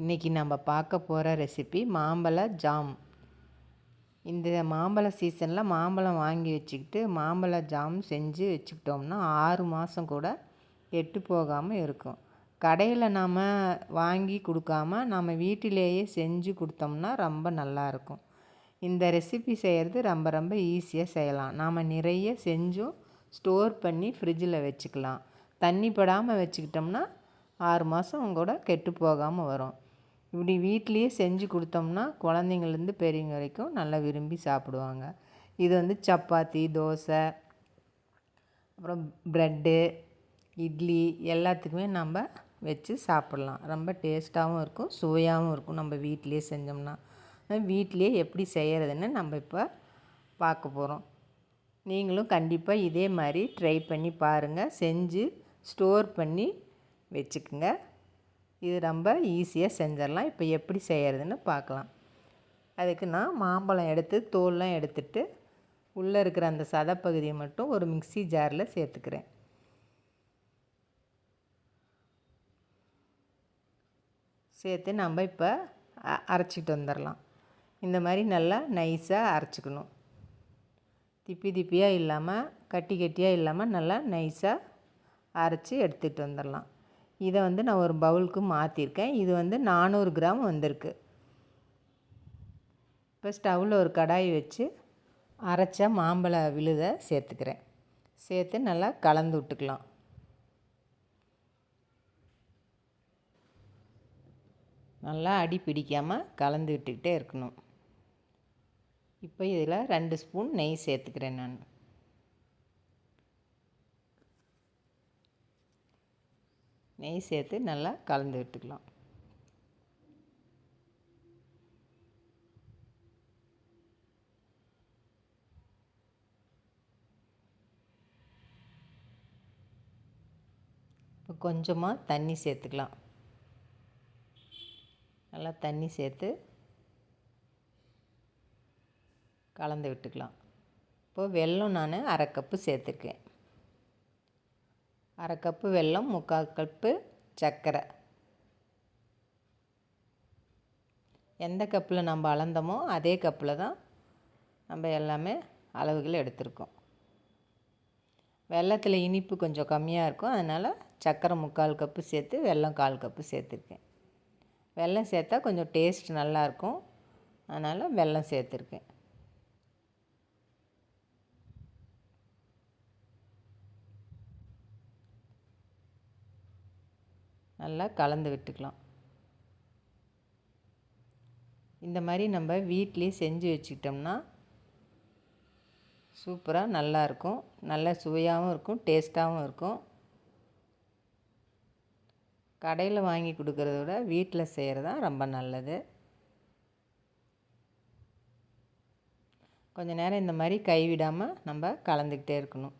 இன்றைக்கி நம்ம பார்க்க போகிற ரெசிபி மாம்பழ ஜாம். இந்த மாம்பழ சீசனில் மாம்பழம் வாங்கி வச்சுக்கிட்டு மாம்பழ ஜாம் செஞ்சு வச்சுக்கிட்டோம்னா ஆறு மாதம் கூட கெட்டு போகாமல் இருக்கும். கடையில் நாம் வாங்கி கொடுக்காம நம்ம வீட்டிலேயே செஞ்சு கொடுத்தோம்னா ரொம்ப நல்லாயிருக்கும் இந்த ரெசிபி செய்கிறது ரொம்ப ரொம்ப ஈஸியாக செய்யலாம். நாம் நிறைய செஞ்சும் ஸ்டோர் பண்ணி ஃப்ரிட்ஜில் வச்சுக்கலாம். தண்ணி படாமல் வச்சுக்கிட்டோம்னா ஆறு மாதம் கூட கெட்டு போகாமல் வரும். இப்படி வீட்லேயே செஞ்சு கொடுத்தோம்னா குழந்தைங்கள்லேருந்து பெரியவங்க வரைக்கும் நல்லா விரும்பி சாப்பிடுவாங்க. இது வந்து சப்பாத்தி தோசை அப்புறம் ப்ரெட்டு இட்லி எல்லாத்துக்குமே நம்ம வச்சு சாப்பிட்லாம். ரொம்ப டேஸ்ட்டாகவும் இருக்கும் சுவையாகவும் இருக்கும் நம்ம வீட்டிலே செஞ்சோம்னா. வீட்டிலே எப்படி செய்கிறதுன்னு நம்ம இப்போ பார்க்க போகிறோம் நீங்களும் கண்டிப்பாக இதே மாதிரி ட்ரை பண்ணி பாருங்கள் செஞ்சு ஸ்டோர் பண்ணி வச்சுக்குங்க. இது ரொம்ப ஈஸியாக செஞ்சிடலாம். இப்போ எப்படி செய்கிறதுன்னு பார்க்கலாம். அதுக்கு நான் மாம்பழம் எடுத்து தோல்லாம் எடுத்துட்டு உள்ளே இருக்கிற அந்த சதப்பகுதியை மட்டும் ஒரு மிக்சி ஜாரில் சேர்த்துக்கிறேன். சேர்த்து நம்ம இப்போ அரைச்சிட்டு வந்துடலாம். இந்த மாதிரி நல்லா நைஸாக அரைச்சிக்கணும். திப்பி திப்பியாக இல்லாமல் கட்டி கட்டியாக இல்லாமல் நல்லா நைஸாக அரைச்சி எடுத்துகிட்டு வந்துடலாம். இதை வந்து நான் ஒரு பவுலுக்கு மாற்றிருக்கேன் இது வந்து நானூறு கிராம் வந்திருக்கு. இப்போ ஸ்டவ்வில் ஒரு கடாய் வச்சு அரைச்ச மாம்பழ விழுதை சேர்த்துக்கிறேன். சேர்த்து நல்லா கலந்து விட்டுக்கலாம். நல்லா அடி பிடிக்காமல் கலந்து விட்டுக்கிட்டே இருக்கணும். இப்போ இதில் ரெண்டு ஸ்பூன் நெய் சேர்த்துக்கிறேன் நான். நெய் சேர்த்து நல்லா கலந்து விட்டுக்கலாம். இப்போ கொஞ்சமாக தண்ணி சேர்த்துக்கலாம். நல்லா தண்ணி சேர்த்து கலந்து விட்டுக்கலாம். இப்போது வெல்லம் நான் அரை கப்பு சேர்த்துருக்கேன். அரை கப்பு வெல்லம் முக்கால் கப்பு சர்க்கரை. எந்த கப்பில் நம்ம அளந்தோமோ அதே கப்பில் தான் நம்ம எல்லாமே அளவுகள் எடுத்திருக்கோம். வெள்ளத்தில் இனிப்பு கொஞ்சம் கம்மியாக இருக்கும். அதனால் சர்க்கரை முக்கால் கப்பு சேர்த்து வெல்லம் கால் கப்பு சேர்த்துருக்கேன். வெல்லம் சேர்த்தா கொஞ்சம் டேஸ்ட் நல்லாயிருக்கும் அதனால் வெல்லம் சேர்த்துருக்கேன். நல்லா கலந்து விட்டுக்கலாம். இந்த மாதிரி நம்ம வீட்லேயே செஞ்சு வச்சுக்கிட்டோம்னா சூப்பராக நல்லாயிருக்கும் நல்ல சுவையாகவும் இருக்கும் டேஸ்ட்டாகவும் இருக்கும். கடையில் வாங்கி கொடுக்குறத விட வீட்டில் செய்கிறது தான் ரொம்ப நல்லது. கொஞ்சம் நேரம் இந்த மாதிரி கைவிடாமல் நம்ம கலந்துக்கிட்டே இருக்கணும்.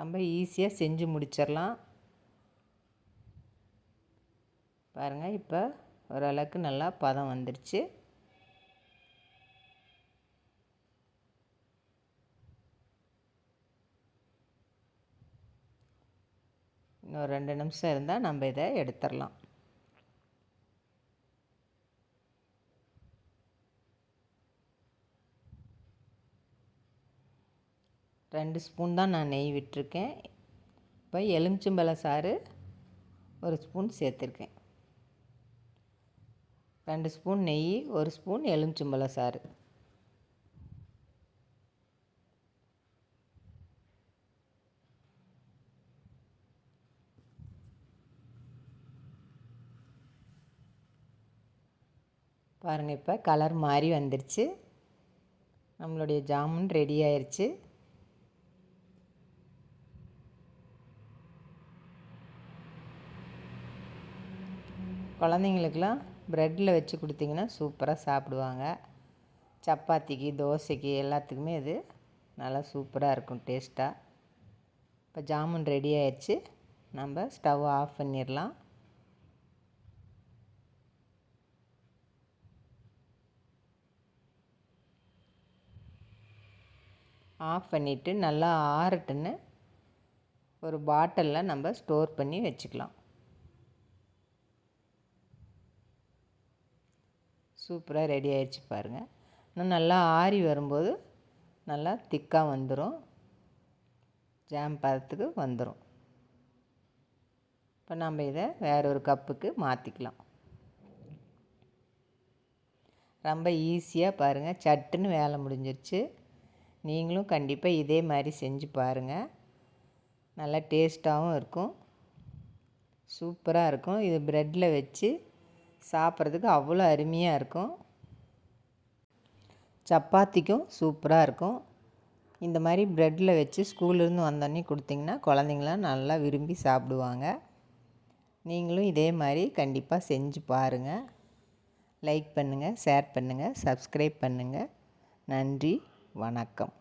ரொம்ப ஈஸியாக செஞ்சு முடிச்சிடலாம். பாருங்கள் இப்போ ஓரளவுக்கு நல்லா பதம் வந்துடுச்சு இன்னும் ரெண்டு நிமிஷம் இருந்தால் நம்ம இதை எடுத்துடலாம் ரெண்டு ஸ்பூன் தான் நான் நெய் விட்டுருக்கேன். இப்போ எலுமிச்சம்பழ சாறு ஒரு ஸ்பூன் சேர்த்துருக்கேன். ரெண்டு ஸ்பூன் நெய் ஒரு ஸ்பூன் எலுமிச்சம்பழ சாறு. பாருங்கள் இப்போ கலர் மாறி வந்துருச்சு. நம்மளுடைய ஜாமுன் ரெடி ஆயிடுச்சு குழந்தைங்களுக்கெல்லாம் ப்ரெட்டில் வச்சு கொடுத்தீங்கன்னா சூப்பராக சாப்பிடுவாங்க. சப்பாத்திக்கு தோசைக்கு எல்லாத்துக்குமே இது நல்லா சூப்பராக இருக்கும் டேஸ்ட்டாக இப்போ ஜாமுன் ரெடி ஆயிடுச்சு நம்ம ஸ்டவ் ஆஃப் பண்ணிடலாம் ஆஃப் பண்ணிவிட்டு நல்லா ஆறட்டுன்னு ஒரு பாட்டிலில் நம்ம ஸ்டோர் பண்ணி வச்சுக்கலாம். சூப்பராக ரெடி ஆயிடுச்சு பாருங்கள் இன்னும் நல்லா ஆறி வரும்போது நல்லா திக்காக வந்துடும் ஜாம் பதத்துக்கு வந்துடும் இப்போ நம்ம இதை வேற ஒரு கப்புக்கு மாற்றிக்கலாம் ரொம்ப ஈஸியாக பாருங்கள் சட்டுன்னு வேலை முடிஞ்சிருச்சு. நீங்களும் கண்டிப்பாக இதே மாதிரி செஞ்சு பாருங்கள் நல்லா டேஸ்ட்டாகவும் இருக்கும். சூப்பராக இருக்கும். இது ப்ரெட்டில் வச்சு சாப்பிட்றதுக்கு அவ்வளோ அருமையாக இருக்கும். சப்பாத்திக்கும் சூப்பராக இருக்கும். இந்த மாதிரி ப்ரெட்டில் வச்சு ஸ்கூல்லேருந்து வந்தோடனே கொடுத்திங்கன்னா குழந்தைங்களாம் நல்லா விரும்பி சாப்பிடுவாங்க. நீங்களும் இதே மாதிரி கண்டிப்பாக செஞ்சு பாருங்கள் லைக் பண்ணுங்கள் ஷேர் பண்ணுங்கள் சப்ஸ்கிரைப் பண்ணுங்கள் நன்றி வணக்கம்.